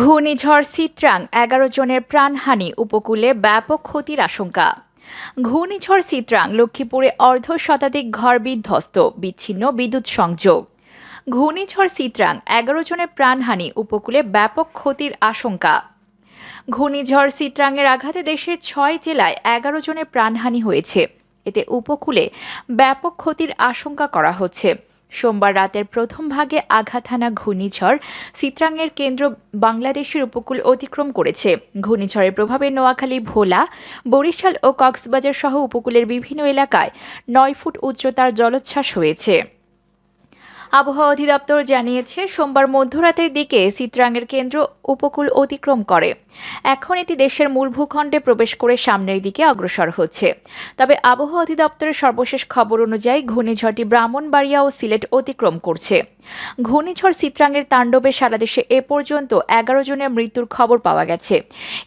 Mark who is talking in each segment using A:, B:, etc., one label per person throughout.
A: ঘূর্ণিঝড় সিত্রাং এগারো জনের প্রাণহানি, উপকূলে ব্যাপক ক্ষতির আশঙ্কা। ঘূর্ণিঝড় সিত্রাং লক্ষ্মীপুরে অর্ধ শতাধিক ঘর বিধ্বস্ত, বিচ্ছিন্ন বিদ্যুৎ সংযোগ। ঘূর্ণিঝড় সিত্রাং এগারো জনের প্রাণহানি, উপকূলে ব্যাপক ক্ষতির আশঙ্কা। ঘূর্ণিঝড় সিত্রাংয়ের আঘাতে দেশের ছয় জেলায় এগারো জনের প্রাণহানি হয়েছে। এতে উপকূলে ব্যাপক ক্ষতির আশঙ্কা করা হচ্ছে। সোমবার রাতের প্রথম ভাগে আঘাত হানা ঘূর্ণিঝড় সিত্রাংয়ের কেন্দ্র বাংলাদেশের উপকূল অতিক্রম করেছে। ঘূর্ণিঝড়ের প্রভাবে নোয়াখালী, ভোলা, বরিশাল ও কক্সবাজার সহ উপকূলের বিভিন্ন এলাকায় নয় ফুট উচ্চতার জলোচ্ছ্বাস হয়েছে। আবহাওয়া অধিদপ্তর জানিয়েছে, সোমবার মধ্যরাতের দিকে সিত্রাংয়ের কেন্দ্র উপকূল অতিক্রম করে। এখন এটি দেশের মূল ভূখণ্ডে প্রবেশ করে সামনের দিকে অগ্রসর হচ্ছে। তবে আবহাওয়া অধিদপ্তরের সর্বশেষ খবর অনুযায়ী ঘূর্ণিঝড়টি ব্রাহ্মণবাড়িয়া ও সিলেট অতিক্রম করছে। ঘূর্ণিঝড় সিত্রাংয়ের তাণ্ডবে সারা দেশে এ পর্যন্ত এগারো জনের মৃত্যুর খবর পাওয়া গেছে।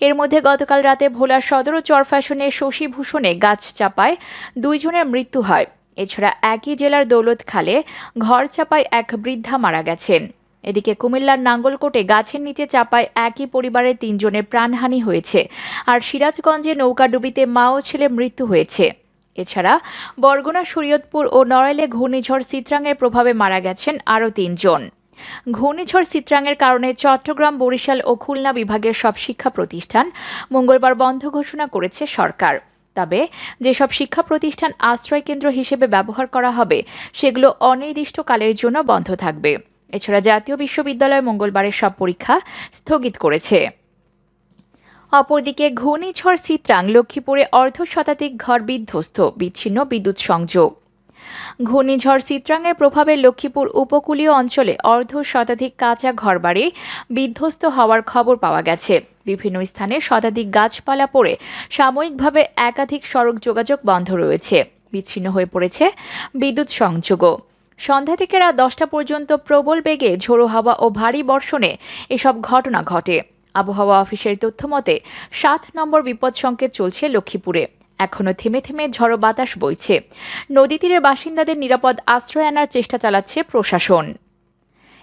A: এর মধ্যে গতকাল রাতে ভোলার সদর ও চরফ্যাশনে শশীভূষণে গাছ চাপায় দুইজনের মৃত্যু হয়। এছাড়া একই জেলার দৌলতখালে ঘর চাপায় এক বৃদ্ধা মারা গেছেন। এদিকে কুমিল্লার নাঙ্গলকোটে গাছের নিচে চাপায় একই পরিবারের তিনজনের প্রাণহানি হয়েছে। আর সিরাজগঞ্জে নৌকাডুবিতে মা ও ছেলে মৃত্যু হয়েছে। এছাড়া বরগুনা শরীয়তপুর ও নড়াইলে ঘূর্ণিঝড় সিত্রাংয়ের প্রভাবে মারা গেছেন আরও তিনজন। ঘূর্ণিঝড় সিত্রাংয়ের কারণে চট্টগ্রাম, বরিশাল ও খুলনা বিভাগের সব শিক্ষা প্রতিষ্ঠান মঙ্গলবার বন্ধ ঘোষণা করেছে সরকার। যেসব শিক্ষা প্রতিষ্ঠান আশ্রয় কেন্দ্র হিসেবে ব্যবহার করা হবে, সেগুলো অনির্দিষ্টকালের জন্য বন্ধ থাকবে। এছাড়া জাতীয় বিশ্ববিদ্যালয় মঙ্গলবারের সব পরীক্ষা স্থগিত করেছে। অপরদিকে ঘূর্ণিঝড় সিত্রাং লক্ষ্মীপুরে অর্ধ শতাধিক ঘর বিধ্বস্ত, বিচ্ছিন্ন বিদ্যুৎ সংযোগ। ঘূর্ণিঝড় সিত্রাংয়ের প্রভাবে লক্ষ্মীপুর উপকূলীয় অঞ্চলে অর্ধ শতাধিক কাঁচা ঘরবাড়ি বিধ্বস্ত হওয়ার খবর পাওয়া গেছে। বিভিন্ন স্থানে শতাধিক গাছপালা পড়ে সাময়িকভাবে একাধিক সড়ক যোগাযোগ বন্ধ রয়েছে। বিচ্ছিন্ন হয়ে পড়েছে বিদ্যুৎ সংযোগও। সন্ধ্যা থেকে রাত দশটা পর্যন্ত প্রবল বেগে ঝোড়ো হাওয়া ও ভারী বর্ষণে এসব ঘটনা ঘটে। আবহাওয়া অফিসের তথ্য মতে সাত নম্বর বিপদ সংকেত চলছে লক্ষ্মীপুরে। এখনও থেমে থেমে ঝড়ো বাতাস বইছে। নদী তীরের বাসিন্দাদের নিরাপদ আশ্রয় আনার চেষ্টা চালাচ্ছে প্রশাসন।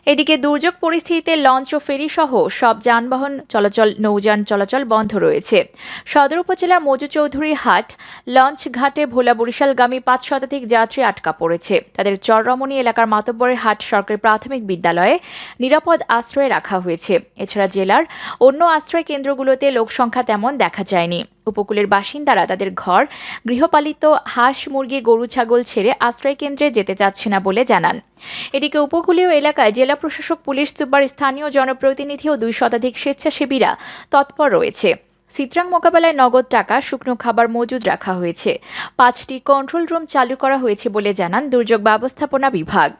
A: এদিকে দুর্যোগ পরিস্থিতিতে লঞ্চ ও ফেরি সহ সব যানবাহন চলাচল, নৌযান চলাচল বন্ধ রয়েছে। সদর উপজেলার মজু চৌধুরী হাট, লঞ্চ ঘাটে ভোলা বরিশালগামী পাঁচ শতাধিক যাত্রী আটকা পড়েছে। তাদের চররমণী এলাকার মাতব্বরের হাট সরকারি প্রাথমিক বিদ্যালয়ে নিরাপদ আশ্রয়ে রাখা হয়েছে। এছাড়া জেলার অন্য আশ্রয় কেন্দ্রগুলোতে লোকসংখ্যা তেমন দেখা যায়নি। উপকূলের বাসিন্দারা তাদের ঘর, গৃহপালিত হাঁস, মুরগি, গরু, ছাগল ছেড়ে আশ্রয়কেন্দ্রে যেতে চাচ্ছে না বলে জানান। এদিকে উপকূলীয় এলাকায় জেলা প্রশাসক, পুলিশ, সুপার, স্থানীয় জনপ্রতিনিধি ও দুই শতাধিক স্বেচ্ছাসেবীরা তৎপর রয়েছে। সিত্রাং মোকাবেলায় নগদ টাকা, শুকনো খাবার মজুদ রাখা হয়েছে। পাঁচটি কন্ট্রোল রুম চালু করা হয়েছে বলে জানান দুর্যোগ ব্যবস্থাপনা বিভাগ।